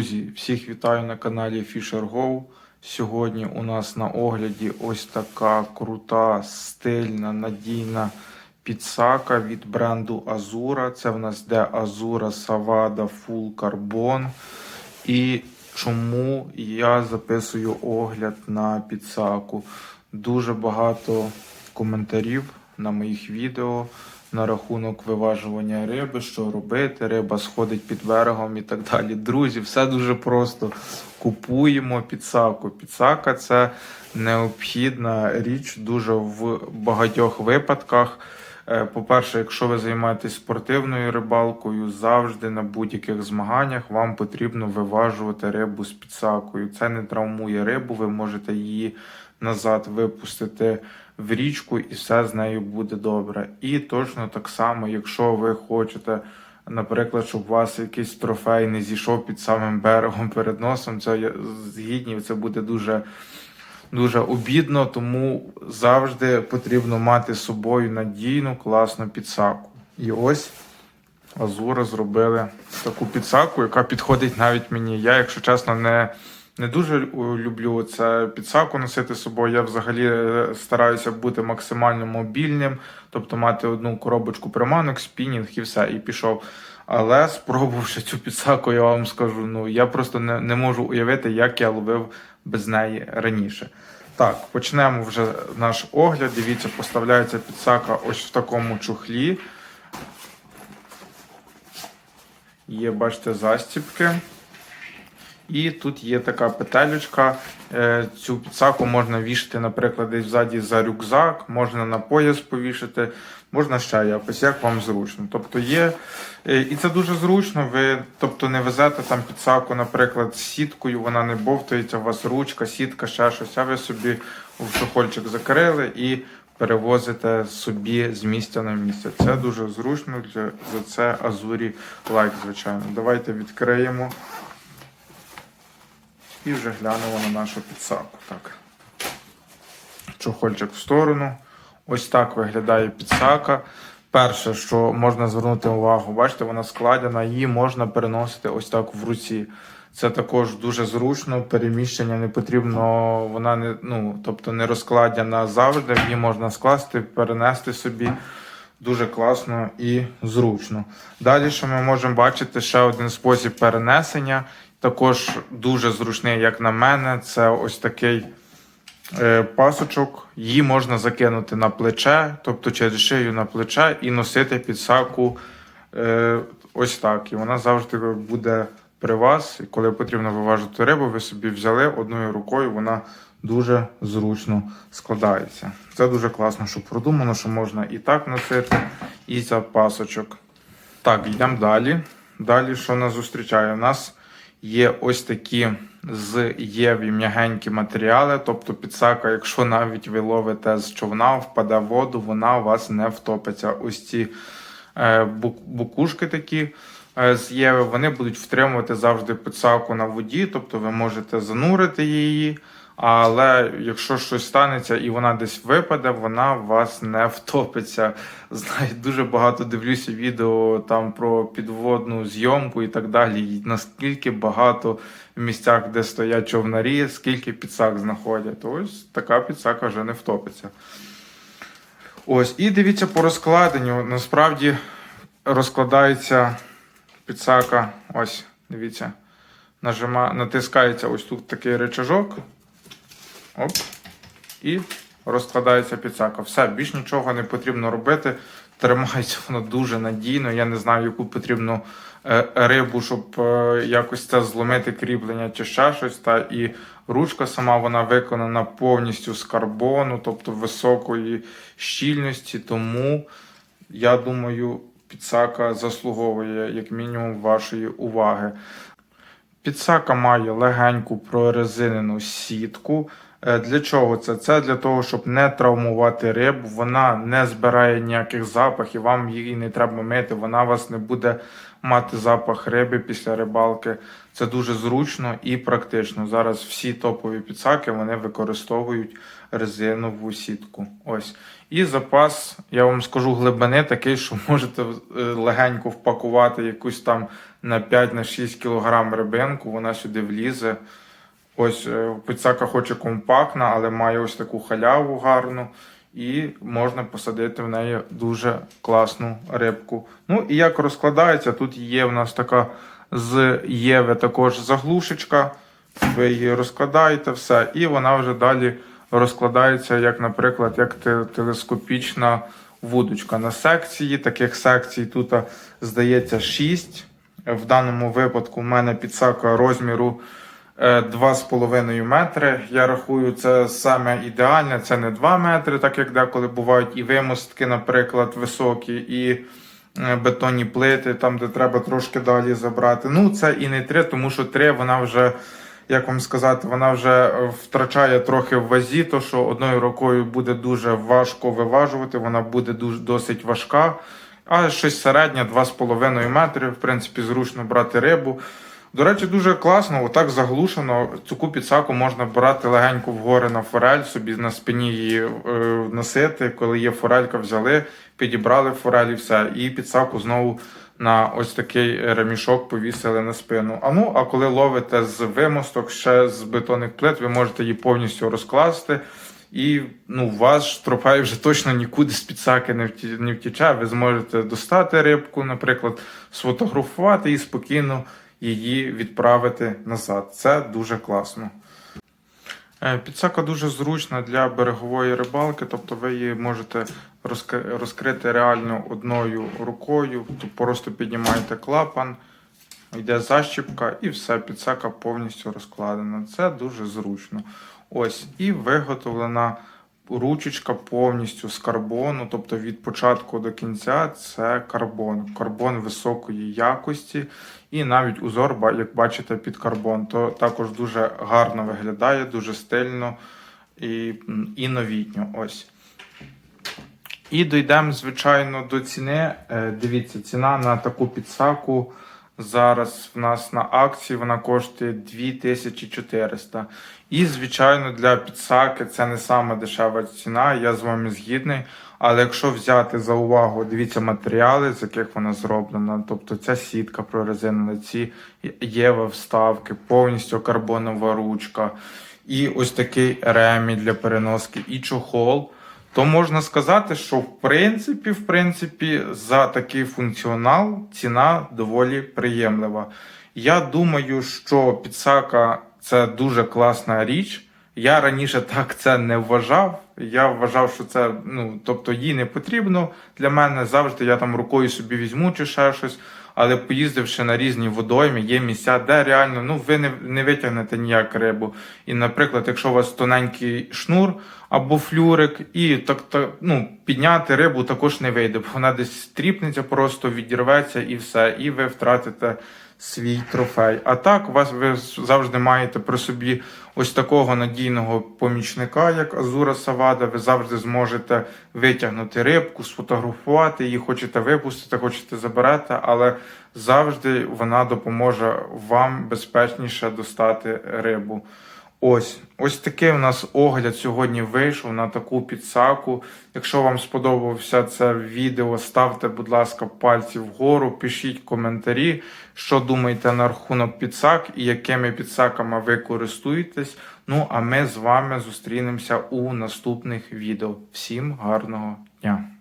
Друзі, всіх вітаю на каналі Fisher Go. Сьогодні у нас на огляді ось така крута, стильна, надійна підсака від бренду Azura. Це в нас де Azura Savada Full Carbon. І чому я записую огляд на підсаку? Дуже багато коментарів на моїх відео на рахунок виважування риби, що робити, риба сходить під берегом і так далі. Друзі, все дуже просто. Купуємо підсаку. Підсака це необхідна річ дуже в багатьох випадках. Е, По-перше, якщо ви займаєтесь спортивною рибалкою, завжди на будь-яких змаганнях вам потрібно виважувати рибу з підсакою. Це не травмує рибу, ви можете її назад випустити в річку, і все з нею буде добре. І точно так само, якщо ви хочете, наприклад, щоб у вас якийсь трофей не зійшов під самим берегом перед носом, це згідні, це буде дуже дуже обідно, тому завжди потрібно мати з собою надійну, класну підсаку. І ось Азура зробили таку підсаку, яка підходить навіть мені. Я, якщо чесно, не, не дуже люблю це підсаку носити з собою. Я взагалі е, стараюся бути максимально мобільним, тобто мати одну коробочку приманок, спінінг і все, і пішов. Але спробувавши цю підсаку, я вам скажу, ну я просто не, не можу уявити, як я ловив без неї раніше. Так, почнемо вже наш огляд. Дивіться, поставляється підсака ось в такому чухлі. Є, бачите, застіпки. І тут є така петелечка. Е, Цю підсаку можна вішати, наприклад, десь ззаді за рюкзак, можна на пояс повішати, можна ще якось, як вам зручно. Тобто є. е, І це дуже зручно. Ви тобто не везете там підсаку, наприклад, з сіткою, вона не бовтається, у вас ручка, сітка, ще щось, а ви собі в чохольчик закрили і перевозите собі з місця на місце. Це дуже зручно. Для, за це Азурі лайк, звичайно. Давайте відкриємо. І вже глянемо на нашу підсаку. Так. Чохольчик в сторону. Ось так виглядає підсака. Перше, що можна звернути увагу, бачите, вона складена, її можна переносити ось так в руці. Це також дуже зручно, переміщення не потрібно, вона не, ну, тобто не розкладена завжди, її можна скласти, перенести собі. Дуже класно і зручно. Далі, що ми можемо бачити, ще один спосіб перенесення. Також дуже зручний, як на мене, це ось такий е, пасочок. Її можна закинути на плече, тобто через шию на плече, і носити підсаку е, ось так. І вона завжди буде при вас. І коли потрібно виважити рибу, ви собі взяли одною рукою, вона дуже зручно складається. Це дуже класно, що продумано, що можна і так носити, і за пасочок. Так, йдемо далі. Далі, що нас зустрічає? У нас є ось такі з єві м'ягенькі матеріали, тобто підсака, якщо навіть ви ловите з човна, впаде в воду, вона у вас не втопиться. Ось ці е, букушки такі е, з єви, вони будуть втримувати завжди підсаку на воді, тобто ви можете занурити її. Але якщо щось станеться і вона десь випаде, вона у вас не втопиться. Знаю, дуже багато дивлюся відео там про підводну зйомку і так далі. І наскільки багато в місцях, де стоять човнарі, скільки підсак знаходять. Ось така підсака вже не втопиться. Ось, і дивіться по розкладенню. Насправді розкладається підсака. Ось, дивіться. Нажима, натискається ось тут такий речажок. Оп. І розкладається підсака. Все, більш нічого не потрібно робити. Тримається воно дуже надійно. Я не знаю, яку потрібно е, рибу, щоб е, якось це зломити кріплення чи ще щось. Та і ручка сама вона виконана повністю з карбону, тобто високої щільності. Тому я думаю, підсака заслуговує як мінімум вашої уваги. Підсака має легеньку прорезинену сітку. Е, Для чого це? Це для того, щоб не травмувати рибу. Вона не збирає ніяких запахів, вам її не треба мити, вона вас не буде мати запах риби після рибалки. Це дуже зручно і практично. Зараз всі топові підсаки вони використовують резинову сітку. Ось. І запас, я вам скажу, глибини такий, що можете е, легенько впакувати якусь там на 5-6 кг рибинку, вона сюди влізе. Ось е, підсака хоче компактна, але має ось таку халяву гарну. І можна посадити в неї дуже класну рибку. Ну і як розкладається, тут є в нас така з Єви також заглушечка. Ви її розкладаєте все, і вона вже далі розкладається, як, наприклад, як телескопічна вудочка. На секції таких секцій тут здається 6. В даному випадку в мене підсака розміру 2,5 метри. Я рахую, це саме ідеальне. Це не 2 метри, так як деколи бувають і вимостки, наприклад, високі, і е, бетонні плити, там, де треба трошки далі забрати. Ну, це і не 3, тому що 3 вона вже. Як вам сказати, вона вже е, втрачає трохи в вазі, то що одною рукою буде дуже важко виважувати, вона буде дуже досить важка. А щось середнє 2,5 метри, в принципі, зручно брати рибу. До речі, дуже класно, отак заглушено. Цю підсаку можна брати легенько вгори на форель, собі на спині її е, носити. Коли є форелька, взяли, підібрали форель і все. І підсаку знову на ось такий ремішок повісили на спину. А ну, а коли ловите з вимосток, ще з бетонних плит, ви можете її повністю розкласти. І ну, ваш трофей вже точно нікуди з підсаки не, вті, не втіче. Ви зможете достати рибку, наприклад, сфотографувати і спокійно її відправити назад. Це дуже класно. Е, Підсака дуже зручна для берегової рибалки, тобто ви її можете розкрити реально одною рукою, то просто піднімаєте клапан, йде защіпка і все, підсака повністю розкладена. Це дуже зручно. Ось, і виготовлена ручечка повністю з карбону, тобто від початку до кінця це карбон. Карбон високої якості, і навіть узор, як бачите, під карбон. То також дуже гарно виглядає, дуже стильно і, і новітньо. Ось. І дійдемо, звичайно, до ціни. Е, Дивіться, ціна на таку підсаку зараз в нас на акції вона коштує 2400. І, звичайно, для підсаки це не сама дешева ціна, я з вами згідний. Але якщо взяти за увагу, дивіться матеріали, з яких вона зроблена, тобто ця сітка прорезинена, ці єва вставки, повністю карбонова ручка, і ось такий ремінь для переноски, і чохол то можна сказати, що в принципі, в принципі, за такий функціонал ціна доволі приємлива. Я думаю, що підсака це дуже класна річ. Я раніше так це не вважав. Я вважав, що це ну, тобто їй не потрібно для мене. Завжди я там рукою собі візьму чи ще щось. Але поїздивши на різні водойми, є місця, де реально ну ви не, не витягнете ніяк рибу. І, наприклад, якщо у вас тоненький шнур або флюрик, і так, так ну, підняти рибу також не вийде, бо вона десь стріпнеться, просто відірветься і все, і ви втратите свій трофей. А так, вас ви завжди маєте при собі ось такого надійного помічника, як Азура Савада. Ви завжди зможете витягнути рибку, сфотографувати її, хочете випустити, хочете заберете, але завжди вона допоможе вам безпечніше достати рибу. Ось, ось такий у нас огляд сьогодні вийшов на таку підсаку. Якщо вам сподобався це відео, ставте, будь ласка, пальці вгору, пишіть коментарі, що думаєте на рахунок підсак і якими підсаками ви користуєтесь. Ну а ми з вами зустрінемося у наступних відео. Всім гарного дня!